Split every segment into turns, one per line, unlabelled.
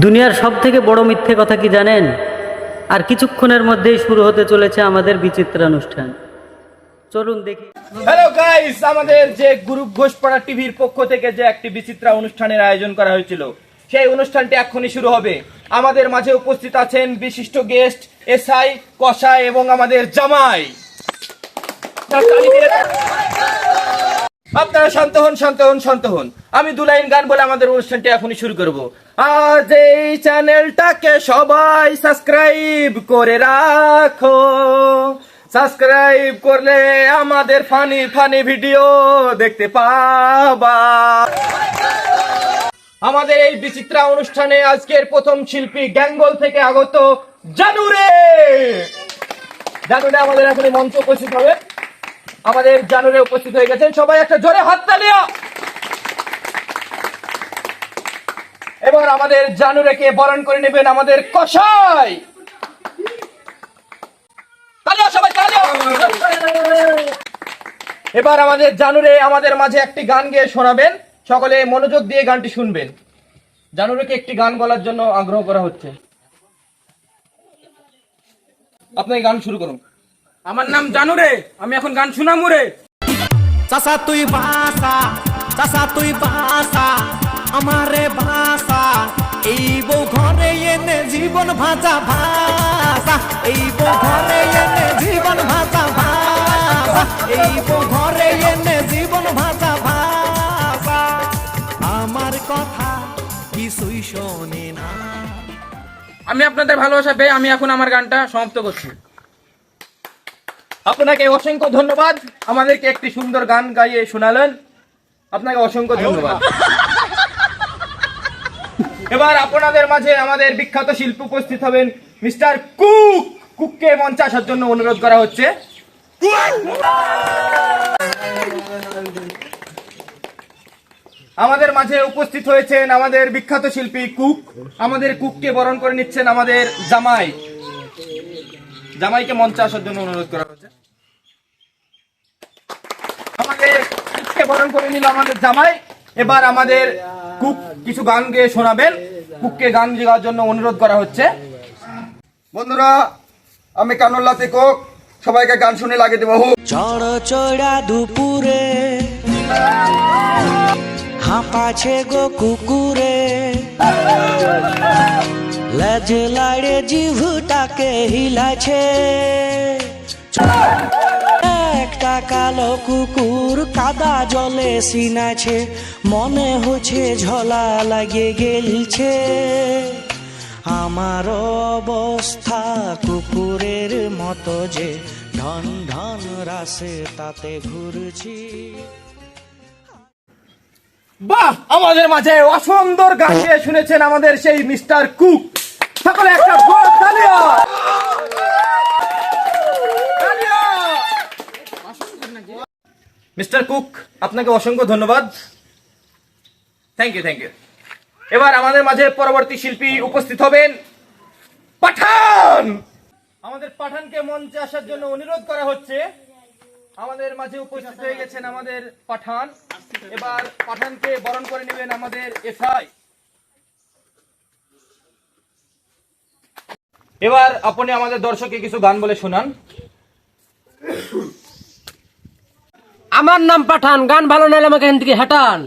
দুনিয়ার সব থেকে বড় মিথ্যে কথা কি জানেন? আর কিছুক্ষণের মধ্যেই শুরু হতে চলেছে আমাদের বিচিত্রানুষ্ঠান। চলুন দেখি।
হ্যালো গাইস আমাদের যে গ্রুপ ঘোষপাড়া টিভির পক্ষ থেকে যে একটি বিচিত্রা অনুষ্ঠানের আয়োজন করা হয়েছিল, সেই অনুষ্ঠানটি এখনই শুরু হবে। আমাদের মাঝে উপস্থিত আছেন বিশিষ্ট গেস্ট এসআই, কসাই এবং আমাদের জামাই। আপনারা শান্ত হন শান্ত হন শান্ত হন। আমি দু লাইন গান বলে আমাদের অনুষ্ঠানটি এখনই শুরু করব। আজ এই চ্যানেলটাকে সবাই সাবস্ক্রাইব করে রাখো। সাবস্ক্রাইব করলে আমাদের ফানি ফানি ভিডিও দেখতে পাবা। আমাদের এই বিচিত্রা অনুষ্ঠানে আজকের প্রথম শিল্পী গ্যাঙ্গল থেকে আগত জানুরে। জানুরে আমাদের এখন মঞ্চ উপস্থিত হবে। আমাদের জানুরে উপস্থিত হয়ে গেছেন। সবাই একটা জোরে হাত তালিয়া এবার আমাদের জানুরেকে বরণ করে নেবেন আমাদের তালিয়া এবার আমাদের জানুরে আমাদের মাঝে একটি গান গেয়ে শোনাবেন। সকলে মনোযোগ দিয়ে গানটি শুনবেন। জানুরেকে একটি গান বলার জন্য আগ্রহ করা হচ্ছে। আপনি গান শুরু করুন।
আমার নাম জানু রে আমি এখন গান শুনামু রে।
চাচা তুই বাসা চাচা তুই বাসা আমারে বাসা। এই বউ ঘরে এনে জীবন ভাজা ভাসা এই বউ ঘরে এনে জীবন ভাজা ভাসা এই বউ ঘরে এনে জীবন ভাজা ভাসা আমার কথা কিছুই শোনে না।
আমি আপনাদের ভালোবাসা পেয়ে আমি এখন আমার গানটা সমাপ্ত করছি।
আপনাকে অসংখ্য ধন্যবাদ। আমাদেরকে একটি সুন্দর গান গাইয়ে শোনালেন। আপনাকে অসংখ্য ধন্যবাদ। এবার আপনাদের মাঝে আমাদের বিখ্যাত শিল্পী উপস্থিত হবেন মিস্টার কুক। কুককে মঞ্চে আসার জন্য অনুরোধ করা হচ্ছে। আমাদের মাঝে উপস্থিত হয়েছেন আমাদের বিখ্যাত শিল্পী কুক। আমাদের কুককে বরণ করে নিচ্ছেন আমাদের জামাই। জামাইকে মঞ্চে আসার জন্য অনুরোধ করা হচ্ছে আমাদের বরণ করে আমাদের জামাই। এবার আমাদের কুক কিছু গান গেয়ে শোনাবেন। কুককে গান জন্য অনুরোধ করা হচ্ছে।
বন্ধুরা, আমি সবাইকে গান শুনে দেবো।
হাঁপাছে গো কুকুরে। লেজ লাড়ে জিভটাকে হিলাছে একটা কালো কুকুর কাদা জলে সিনাছে মনে হচ্ছে ঝলা লাগে গেলছে আমার অবস্থা কুকুরের মতো যে ঢন ঢন রাসে তাতে ঘুরছি
বাহ, আমাদের মাঝে অসুন্দর গান শুনেছেন আমাদের সেই মিস্টার কুক। সকলে একটা বড়! মিস্টার কুক, আপনাকে অসংখ্য ধন্যবাদ। থ্যাংক ইউ থ্যাংক ইউ এবার আমাদের মাঝে পরবর্তী শিল্পী উপস্থিত হবেন। পাঠান! আমাদের পাঠানকে মঞ্চে আসার জন্য অনুরোধ করা হচ্ছে। আমাদের মাঝে উপস্থিত হয়ে গেছেন আমাদের পাঠান। এবার পাঠানকে বরণ করে নেবেন আমাদের এসআই এবার আপনি আমাদের দর্শককে কিছু গান বলে শোনান
আমার নাম পাঠান গান ভালো নাহলে আমাকে এখান থেকে হাঁটান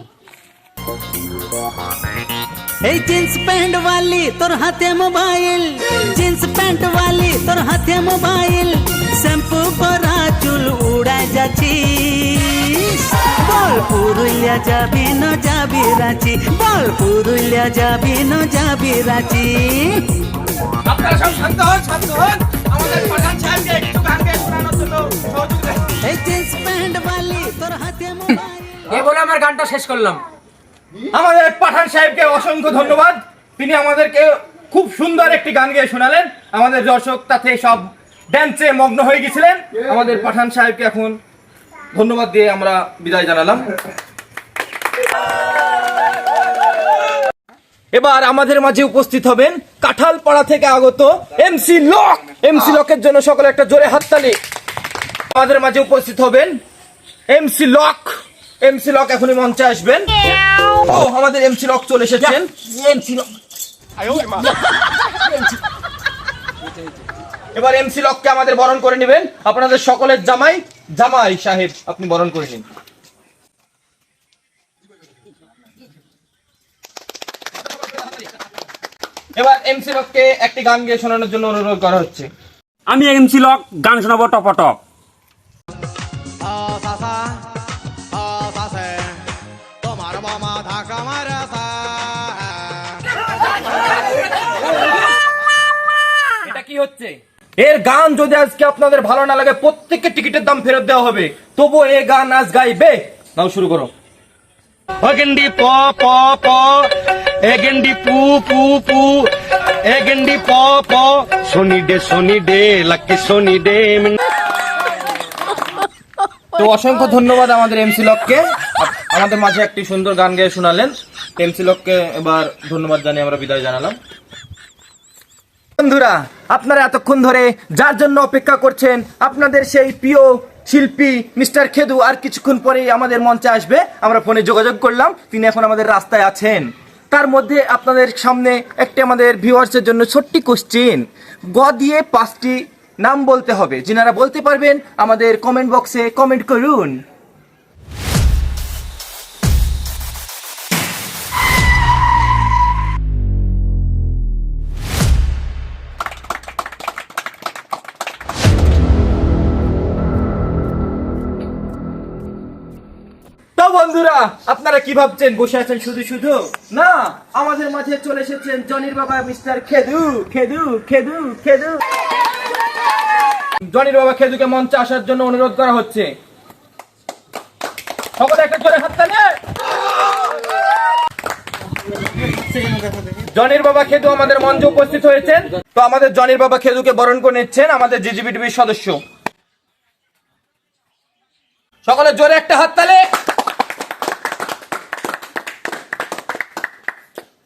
এই জিন্স প্যান্ট वाली তোর হাতে মোবাইল জিন্স প্যান্ট वाली তোর হাতে মোবাইল শ্যাম্পু করা চুল উড়াই যাচ্ছিস বল পুরুলিয়া যাবি না যাবি রাঁচি বল পুরুলিয়া যাবি না যাবি রাঁচি
আপনারা সব শান্ত শান্ত আমাদের গান গেয়ে শোনানোর জন্য সহযোগিতা
আমার গানটা শেষ করলাম।
আমাদের পাঠান সাহেবকে অসংখ্য ধন্যবাদ। তিনি আমাদেরকে খুব সুন্দর একটি গান গেয়ে শোনালেন। আমাদের দর্শক, তাতে সব ড্যান্সে মগ্ন হয়ে গেছিলেন। আমাদের পাঠান সাহেবকে এখন ধন্যবাদ দিয়ে আমরা বিদায় জানালাম। এবার আমাদের মাঝে উপস্থিত হবেন কাঁঠালপাড়া থেকে আগত এমসি লক এমসি লকের জন্য সকলে একটা জোরে হাততালি। আমাদের মাঝে উপস্থিত হবেন এমসি লক এমসি লক এখনই মঞ্চে আসবেন। ও আমাদের এমসি লক চলে এসেছেন। এমসি লক এবার এমসি লককে আমাদের বরণ করে নেবেন। আপনাদের সকলের জামাই জামাই সাহেব আপনি বরণ করে নিন। এবার এমসি লককে একটি গান গেয়ে শোনানোর জন্য অনুরোধ করা হচ্ছে।
আমি এমসি লক গান শোনাবো টপটপ।
এটা কি হচ্ছে? এর গান যদি আজকে আপনাদের ভালো না লাগে প্রত্যেককে টিকিটের দাম ফেরত দেওয়া হবে। তবু এ গান আজ গাইবে? নাও শুরু করো।
এগেন্ডি প প প, এগেন্ডি পু পু পু, এগেন্ডি প প, Sunday Sunday, lucky Sunday
তো অসংখ্য ধন্যবাদ আমাদের এমসি লককে আমাদের মাঝে একটি সুন্দর গান গেয়ে শোনালেন। এমসি লককে এবার ধন্যবাদ জানিয়ে আমরা বিদায় জানালাম। বন্ধুরা, আপনারা এতক্ষণ ধরে যার জন্য অপেক্ষা করছেন, আপনাদের সেই প্রিয় শিল্পী মিস্টার খেদু, আর কিছুক্ষণ পরেই আমাদের মঞ্চে আসবে। আমরা ফোনে যোগাযোগ করলাম, তিনি এখন আমাদের রাস্তায় আছেন। তার মধ্যে আপনাদের সামনে একটি আমাদের ভিউয়ার্সের জন্য ছোট্টি কোশ্চেন গ দিয়ে পাঁচটি নাম বলতে হবে। যিনারা বলতে পারবেন, আমাদের কমেন্ট বক্সে কমেন্ট করুন। বন্ধুরা, আপনারা কি ভাবছেন? বসে আছেন শুধু শুধু? না, আমাদের মাঝে চলে এসেছেন জনির বাবা, মিস্টার খেদু খেদু খেদু খেদু। জনির বাবা খেদুকে মঞ্চে আসার জন্য অনুরোধ করা হচ্ছে। সকলে একটা করে হাত তালে। জনির বাবা খেদু আমাদের মঞ্চে উপস্থিত হয়েছেন। তো আমাদের জনির বাবা খেদুকে বরণ করে নিচ্ছেন আমাদের জিজিবি সদস্য। সকলে জোরে একটা হাত তালে।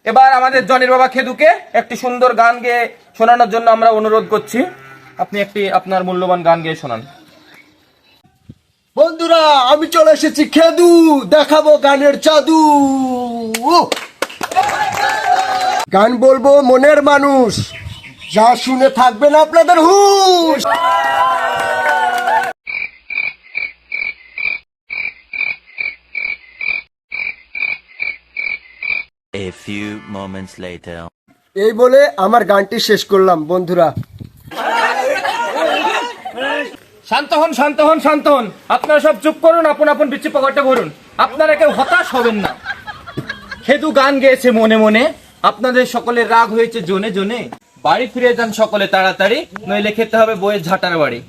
এবার আমাদের জনির বাবা খেদুকে একটি সুন্দর গান গেয়ে শোনানোর জন্য আমরা অনুরোধ করছি। আপনি একটি আপনার মূল্যবান গান গেয়ে শোনান।
বন্ধুরা, আমি চলে এসেছি খেদু। দেখাবো গানের উহ! গান বলব মনের মানুষ। যা শুনে থাকবেন আপনাদের হুশ।
A few moments later.
এই বলে আমার গানটি শেষ করলাম বন্ধুরা।
শান্ত হন শান্ত হন শান্ত হন। আপনারা সব চুপ করুন আপন আপন বিচ্ছি পকেটে ভরুন। আপনারা কেউ হতাশ হবেন না। খেদু গান গেয়েছে মনে মনে। আপনাদের সকলের রাগ হয়েছে জোনে জোনে। বাড়ি ফিরে যান সকলে তাড়াতাড়ি নইলে খেতে হবে বইয়ের ঝাঁটার বাড়ি।